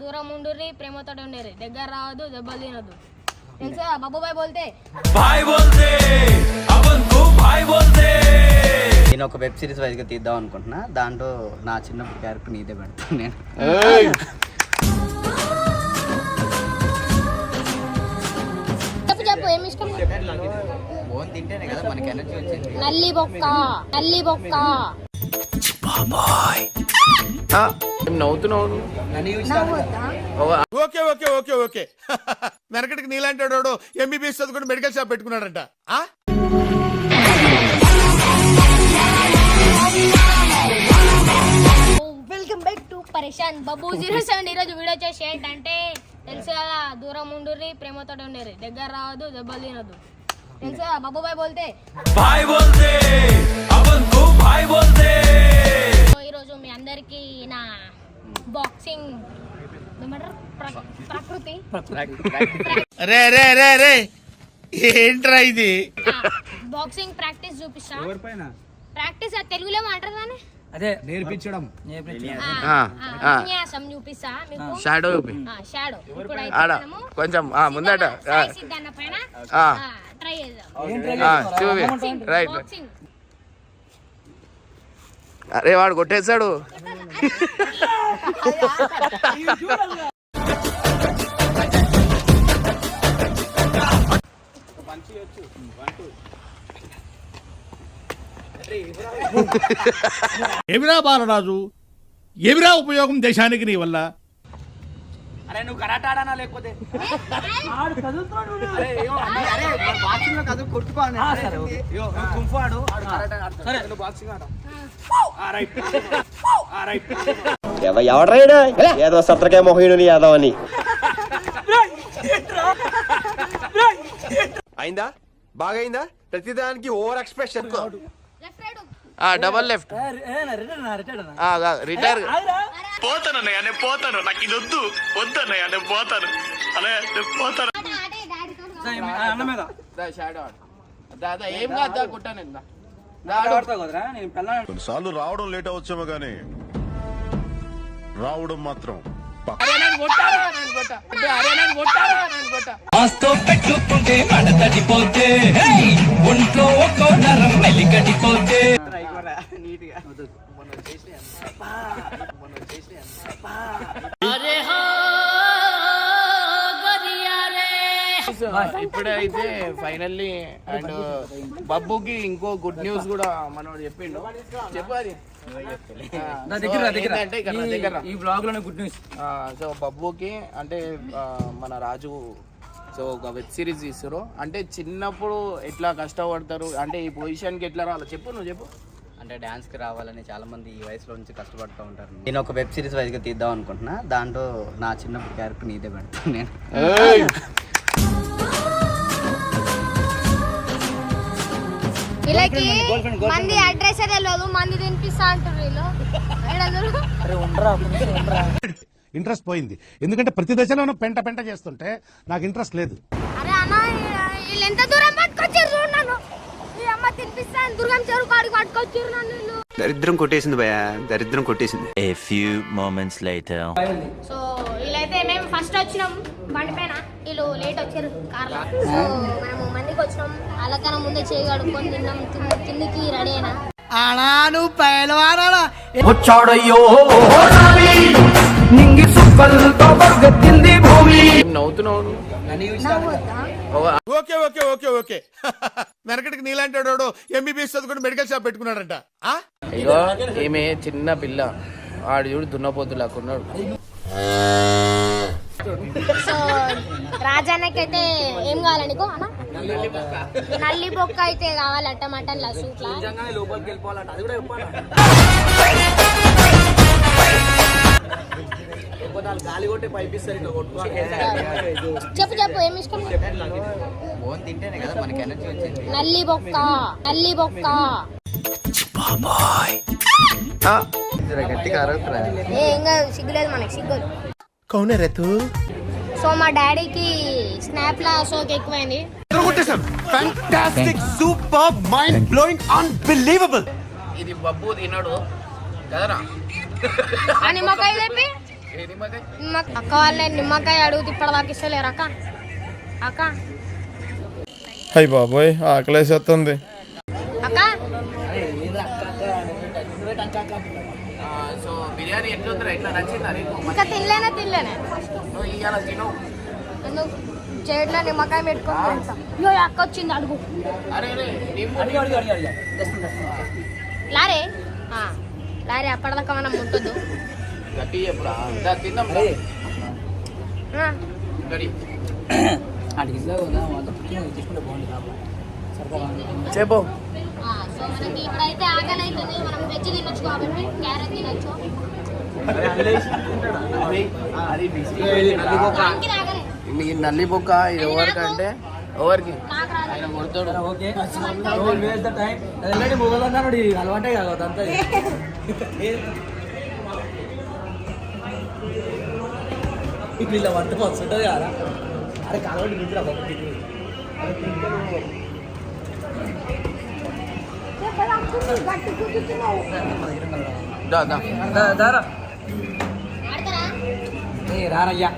దూరం ఉండుర్రి ప్రేమతో ఉండేరి దగ్గర రావద్దు దెబ్బలు తినద్దు. తెలుసా? బాబు బాయ్ బోల్తే. బాయ్ బోల్తే నేను ఒక వెబ్ సిరీస్ వైజ్గా తీద్దాం అనుకుంటున్నా. దాంట్లో నా చిన్న క్యారెక్టర్ నీదే పెడతాను నేను. తింటేనే కదా మనకి ఎనర్జీ వచ్చింది. నల్లి బొక్క నల్లి బొక్క. బాబాయ్. నవ్వుతున్నావు ఓకే ఓకే ఓకే ఓకే. వెనకటికి నీలాంటి వాడు ఎంబీబీఎస్ చదువుకుని మెడికల్ షాప్ పెట్టుకున్నాడంట. ఆ? Welcome back to Pareshan. Babu zero seven ఈరోజు వీడియో చేసి ఏంటంటే తెలుసా కదా దూరం ఉండుర్రి ప్రేమతో ఉండేది దగ్గర రావద్దు దెబ్బలు తినొద్దు. తెలుసా బాబు బాయ్ బోల్తే. బాయ్ బోల్తే బాయ్ బోల్తే. ఈరోజు మీ అందరికి నా బాక్సింగ్ ప్రకృతి? రే రే రే రే. ఏంట్రా ఇది? బాక్సింగ్ ప్రాక్టీస్ చూపిస్తా. ప్రాక్టీస్ ఆ తెలుగులో దాన్ని? అదే నేర్పించడం. ఆ, ఆ, విన్యాసం చూపిస్తా షాడో షాడో ఆడ కొంచెం ఆ, ముందట ఆ, సిద్ధన్న పైన ఆ. ట్రై చేద్దాం. రైట్ బాక్సింగ్ అరే వాడు కొట్టేశాడు. ఏమిరా బాలరాజు? ఏమిరా ఉపయోగం దేశానికి నీ వల్ల? అరే నువ్వు కరాటే ఆడానా లేకపోతే? లో కొట్టుకోవాలి. ఆడు. నువ్వు boxing ఆడు. ఆ, రైట్. ఎవడ్రైనా ఏదో సత్రకే మొహీను యాదవ్ అని అయిందా బాగైందా ప్రతిదానికి over expression double left retire పోతానన్నయ్య నేను పోతాను నాకు ఇది వద్దు వద్దన్నయ్య నేను పోతాను అలా నేను పోతాను అన్న మీద షాడో దాదా ఏం కాదు కుట్టాను కొన్నిసార్లు రావడం లేట్ అవచ్చేమో గానీ రావడం మాత్రం ఆస్తో పెట్టుకుంటే మడతడిపోతే ఒంట్లో ఒక్కో నరం మెలికడిపోతే నీట్గా. ఇప్పుడే అయితే ఫైనల్లీ అండ్ బబ్బుకి ఇంకో గుడ్ న్యూస్ కూడా మనోడు చెప్పిండు. చెప్పు అది. ఆ, సో ఏంటంటే ఇక్కడ నా దగ్గర ఈ బ్లాగ్లోనే గుడ్ న్యూస్ ఆ, సో బబ్బుకి అంటే మన రాజు సో ఒక వెబ్ సిరీస్ తీస్తారు అంటే చిన్నప్పుడు ఎట్లా కష్టపడతారు? అంటే ఈ పొజిషన్కి ఎట్లా రావాలి? చెప్పు నువ్వు చెప్పు. అంటే డాన్స్కి రావాలని చాలా మంది ఈ వయసులో నుంచి కష్టపడుతూ ఉంటారు. నేను ఒక వెబ్ సిరీస్ వైజ్గా తీద్దాం అనుకుంటున్నా. దాంట్లో నా చిన్నప్పుడు క్యారెక్టర్ నీదే పెడతాను నేను. వీళ్ళకి మంది అడ్రస్ తెలియదు మంది తినిపిస్తా అంటారు వీళ్ళు? ఇంట్రెస్ట్ పోయింది. ఎందుకంటే ప్రతి దశలోనూ పెంట పెంట చేస్తుంటే నాకు ఇంట్రెస్ట్ లేదు. అరే అన్న వీళ్ళు ఎంత దూరం పట్టుకొచ్చారు చూడు నన్ను. ఈ అమ్మ తినిపిస్తాను దుర్గం చెరువు కాడికి పట్టుకొచ్చారు నన్ను వీళ్ళు. దరిద్రం కొట్టేసింది భయ దరిద్రం కొట్టేసింది. A few moments later. So వీళ్ళైతే మేము ఫస్ట్ వచ్చినాం బండి పైన వీళ్ళు లేట్ వచ్చారు కార్లో సో మందికి వచ్చినాం వాళ్ళకన్నా ముందే చేయి కడుక్కొని తిన్నాం. తిన్- తిండికి రెడీ అయినా. వచ్చాడయ్యో నింగి సుక్కలతో బగ్గెత్తింది భూమి. ఏం నవ్వుతున్నావు నువ్వు? Okay okay okay okay. వెనకటికి నీలాంటి వాడు ఎంబీబీఎస్ చదువుకుని మెడికల్ షాప్ పెట్టుకున్నాడంట. ఆ? ఇగో ఈమె చిన్న పిల్ల. ఆడు చూడు దున్నపోతులాగా ఉన్నాడు. సో రాజాన్నకైతే ఏం కావాలి నీకు? అన్న? నల్లి బొక్క అయితే కావాలట మటన్ చెప్పు చెప్పు ఏమి ఇష్టం? ఫోన్ తింటేనే కదా మనకి ఎనర్జీ వచ్చింది నల్లి బొక్క. నల్లి బొక్క గట్టిగా అరుగుతురా ఏ ఏం కాదు సిగ్గులేదు మనకి సిగ్గు. కౌనే రేతు సో మా డాడీకి స్నాప్ లా షోకి ఎక్కువైంది. సూపర్ మైండ్ బ్లోయింగ్ అన్బిలీవబుల్ ఇది బబ్బు తినడు. కదరా చెప్పి ఏ నిమ్మకాయ? నిమ్మ అక్క వాళ్ళని నిమ్మకాయ అడుగుతూ ఇప్పటిదాకా ఇస్తలేరు అక్క. అక్క. అయ్యి బాబోయ్ ఆకలేసేస్తుంది బిర్యానీ ఎట్లుందిరా ఎట్లా నచ్చిందా నీకు? ఇంకా తినలేనే తినలేనే. నువ్వు ఇవాళ తిను. చేతిలో నిమ్మకాయ పెట్టుకొని తింటా. అయ్యో ఈ అక్క వచ్చింది అడుగు. అరే నిమ్ము లారే? ఆ, లారే అప్పటిదాకా మనం ముట్టొద్దు గట్టి చెప్పురా. దా, తిందాం ఆ, గడి చెప్పు. సో మనకి ఇప్పుడైతే ఆకలి అవుతుంది మనం వెజ్ తినొచ్చు కాబట్టి క్యారెట్ తినొచ్చు. ఈ నల్లి బొక్క ఇది ఎవరికంటే? ఎవరికి? ఆయన కొడతాడు. అలవాటే కాదు అదంతా వీళ్ళ వంట వస్తుంటది కదా. అరే కాలవటి నిద్ర దా దా. రారయ్యా